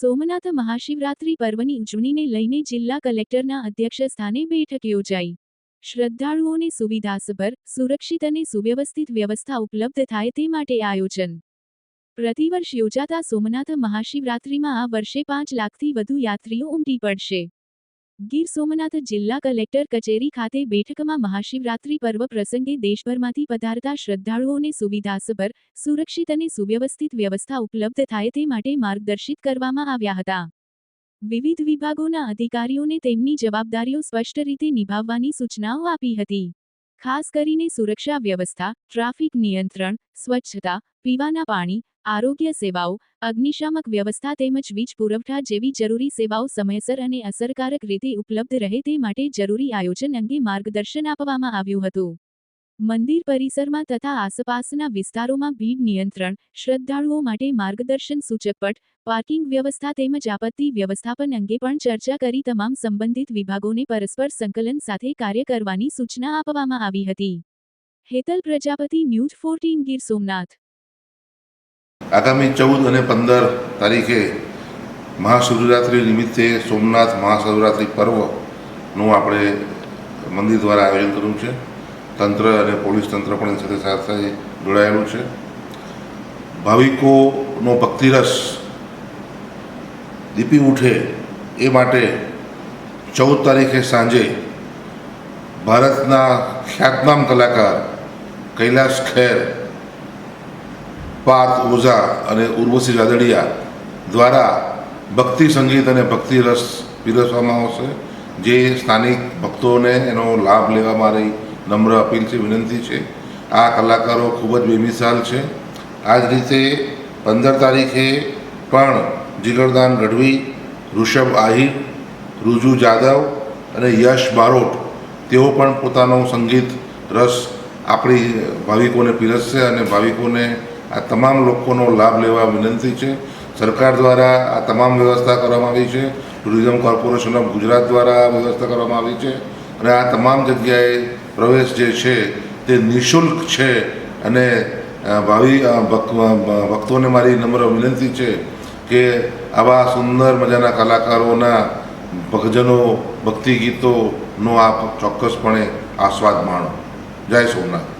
સોમનાથ મહાશિવરાત્રી પર્વની ઉજવણીને લઈને જિલ્લા કલેક્ટરના અધ્યક્ષ સ્થાને બેઠક યોજાઈ. શ્રદ્ધાળુઓને સુવિધાસભર, સુરક્ષિત અને સુવ્યવસ્થિત વ્યવસ્થા ઉપલબ્ધ થાય તે માટે આયોજન. પ્રતિવર્ષ યોજાતા સોમનાથ મહાશિવરાત્રીમાં આ વર્ષે પાંચ લાખથી વધુ યાત્રીઓ ઉમટી પડશે. ગીર સોમનાથ જિલ્લા કલેક્ટર કચેરી ખાતે બેઠકમાં મહાશિવરાત્રી પર્વ પ્રસંગે દેશભરમાંથી પધારતા શ્રદ્ધાળુઓને સુવિધાસભર, સુરક્ષિત અને સુવ્યવસ્થિત વ્યવસ્થા ઉપલબ્ધ થાય તે માટે માર્ગદર્શિત કરવામાં આવ્યા હતા. વિવિધ વિભાગોના અધિકારીઓને તેમની જવાબદારીઓ સ્પષ્ટ રીતે નિભાવવાની સૂચનાઓ આપી હતી. ખાસ કરીને સુરક્ષા વ્યવસ્થા, ટ્રાફિક નિયંત્રણ, સ્વચ્છતા, પીવાના પાણી આરોગ્ય સેવાઓ, અગ્નિશામક વ્યવસ્થા તેમજ વીજ પુરવઠા જેવી જરૂરી સેવાઓ સમયસર અને અસરકારક રીતે ઉપલબ્ધ રહે તે માટે જરૂરી આયોજન અંગે માર્ગદર્શન આપવામાં આવ્યું હતું. મંદિર પરિસરમાં તથા આસપાસના વિસ્તારોમાં ભીડ નિયંત્રણ, શ્રદ્ધાળુઓ માટે માર્ગદર્શન સૂચકપટ પાર્કિંગ વ્યવસ્થા તેમજ આપત્તિ વ્યવસ્થાપન અંગે પણ ચર્ચા કરી તમામ સંબંધિત વિભાગોને પરસ્પર સંકલન સાથે કાર્ય કરવાની સૂચના આપવામાં આવી હતી. Hetal Prajapati News fourteen Gir Somnath. આગામી ચૌદ અને પંદર તારીખે મહાશિવરાત્રિ નિમિત્તે સોમનાથ મહાશિવરાત્રિ પર્વનું આપણે મંદિર દ્વારા આયોજન કર્યું છે. તંત્ર અને પોલીસ તંત્ર પણ સાથે સાથે જોડાયેલું છે. ભાવિકોનો ભક્તિરસ દીપી ઉઠે એ માટે ચૌદ તારીખે સાંજે ભારતના ખ્યાતનામ કલાકાર કૈલાશ ખેર પાર્થ ઓઝા અને ઉર્વશી રાદડિયા દ્વારા ભક્તિ સંગીત અને ભક્તિ રસ પીરસવામાં આવશે. જે સ્થાનિક ભક્તોને એનો લાભ લેવા મારી નમ્ર અપીલ છે, વિનંતી છે. આ કલાકારો ખૂબ જ બેમિસાલ છે. આ જ રીતે પંદર તારીખે પણ જીગરદાન ગઢવી ઋષભ આહિર રુજુ જાદવ અને યશ બારોટ, તેઓ પણ પોતાનો સંગીત રસ આપણી ભાવિકોને પીરસશે અને ભાવિકોને આ તમામ લોકોનો લાભ લેવા વિનંતી છે. સરકાર દ્વારા આ તમામ વ્યવસ્થા કરવામાં આવી છે. ટુરિઝમ કોર્પોરેશન ઓફ ગુજરાત દ્વારા વ્યવસ્થા કરવામાં આવી છે અને આ તમામ જગ્યાએ પ્રવેશ જે છે તે નિઃશુલ્ક છે અને ભાવિ ભક્ત- ભક્તોને મારી નમ્ર વિનંતી છે કે આવા સુંદર મજાના કલાકારોના ભજનો ભક્તિ ગીતોનો આપ ચોક્કસપણે આસ્વાદ માણો. જય સોમનાથ.